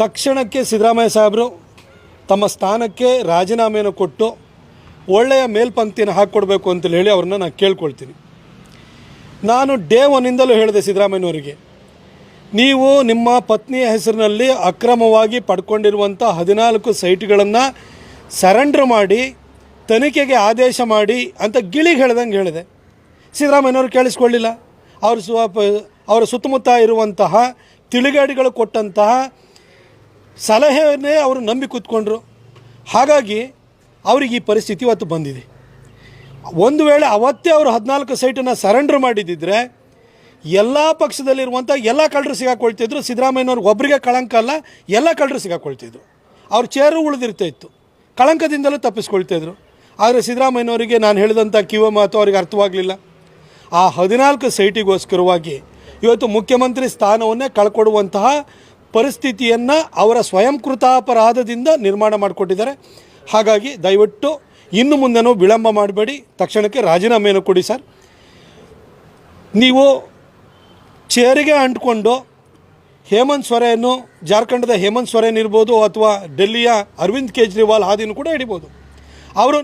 ತಕ್ಷಣಕ್ಕೆ ಸಿದ್ದರಾಮಯ್ಯ ಸಾಹೇಬರು ತಮ್ಮ ಸ್ಥಾನಕ್ಕೆ ರಾಜೀನಾಮೆಯನ್ನು ಕೊಟ್ಟು ಒಳ್ಳೆಯ ಮೇಲ್ಪಂಕ್ತಿಯನ್ನು ಹಾಕ್ಕೊಡ್ಬೇಕು ಅಂತ ಹೇಳಿ ಅವ್ರನ್ನ ನಾನು ಕೇಳ್ಕೊಳ್ತೀನಿ. ನಾನು ಡೇ ಒನ್ನಿಂದಲೂ ಹೇಳಿದೆ ಸಿದ್ದರಾಮಯ್ಯನವರಿಗೆ, ನೀವು ನಿಮ್ಮ ಪತ್ನಿಯ ಹೆಸರಿನಲ್ಲಿ ಅಕ್ರಮವಾಗಿ ಪಡ್ಕೊಂಡಿರುವಂಥ ಹದಿನಾಲ್ಕು ಸೈಟ್ಗಳನ್ನು ಸರೆಂಡ್ರ್ ಮಾಡಿ, ತನಿಖೆಗೆ ಆದೇಶ ಮಾಡಿ ಅಂತ ಗಿಳಿಗೆ ಹೇಳ್ದಂಗೆ ಹೇಳಿದೆ. ಸಿದ್ದರಾಮಯ್ಯನವರು ಕೇಳಿಸ್ಕೊಳ್ಳಿಲ್ಲ. ಅವರು ಸ್ವ ಅವರ ಸುತ್ತಮುತ್ತ ಇರುವಂತಹ ತಿಳಿಗಾಡಿಗಳು ಕೊಟ್ಟಂತಹ ಸಲಹೆಯನ್ನೇ ಅವರು ನಂಬಿ ಕೂತ್ಕೊಂಡ್ರು. ಹಾಗಾಗಿ ಅವ್ರಿಗೆ ಈ ಪರಿಸ್ಥಿತಿ ಇವತ್ತು ಬಂದಿದೆ. ಒಂದು ವೇಳೆ ಅವತ್ತೇ ಅವರು ಹದಿನಾಲ್ಕು ಸೈಟನ್ನು ಸರೆಂಡರ್ ಮಾಡಿದ್ದಿದ್ರೆ, ಎಲ್ಲ ಪಕ್ಷದಲ್ಲಿರುವಂಥ ಎಲ್ಲ ಕಳ್ಳರು ಸಿಗಾಕೊಳ್ತಿದ್ರು. ಸಿದ್ದರಾಮಯ್ಯನವ್ರಿಗೆ ಒಬ್ಬರಿಗೆ ಕಳಂಕ ಅಲ್ಲ, ಎಲ್ಲ ಕಳ್ಳರು ಸಿಗಾಕೊಳ್ತಿದ್ರು. ಅವ್ರ ಚೇರು ಉಳಿದಿರ್ತಾ ಇತ್ತು. ಕಳಂಕದಿಂದಲೂ ತಪ್ಪಿಸ್ಕೊಳ್ತಾಯಿದ್ರು ಆದರೆ ಸಿದ್ದರಾಮಯ್ಯನವರಿಗೆ ನಾನು ಹೇಳಿದಂಥ ಕಿವ ಮಾತು ಅವ್ರಿಗೆ ಅರ್ಥವಾಗಲಿಲ್ಲ. ಆ ಹದಿನಾಲ್ಕು ಸೈಟಿಗೋಸ್ಕರವಾಗಿ ಇವತ್ತು ಮುಖ್ಯಮಂತ್ರಿ ಸ್ಥಾನವನ್ನೇ ಕಳ್ಕೊಡುವಂತಹ ಪರಿಸ್ಥಿತಿಯನ್ನು ಅವರ ಸ್ವಯಂಕೃತಾಪರಾಧದಿಂದ ನಿರ್ಮಾಣ ಮಾಡಿಕೊಟ್ಟಿದ್ದಾರೆ. ಹಾಗಾಗಿ ದಯವಿಟ್ಟು ಇನ್ನು ಮುಂದೆನೂ ವಿಳಂಬ ಮಾಡಬೇಡಿ. ತಕ್ಷಣಕ್ಕೆ ರಾಜೀನಾಮೆಯನ್ನು ಕೊಡಿ ಸರ್. ನೀವು ಚೇರಿಗೆ ಅಂಟ್ಕೊಂಡು ಹೇಮಂತ್ ಸೊರೇನು ಜಾರ್ಖಂಡದ ಹೇಮಂತ್ ಸೊರೇನ್ ಇರ್ಬೋದು ಅಥವಾ ಡೆಲ್ಲಿಯ ಅರವಿಂದ್ ಕೇಜ್ರಿವಾಲ್ ಹಾದಿನೂ ಕೂಡ ಹಿಡಿಬೋದು. ಅವರು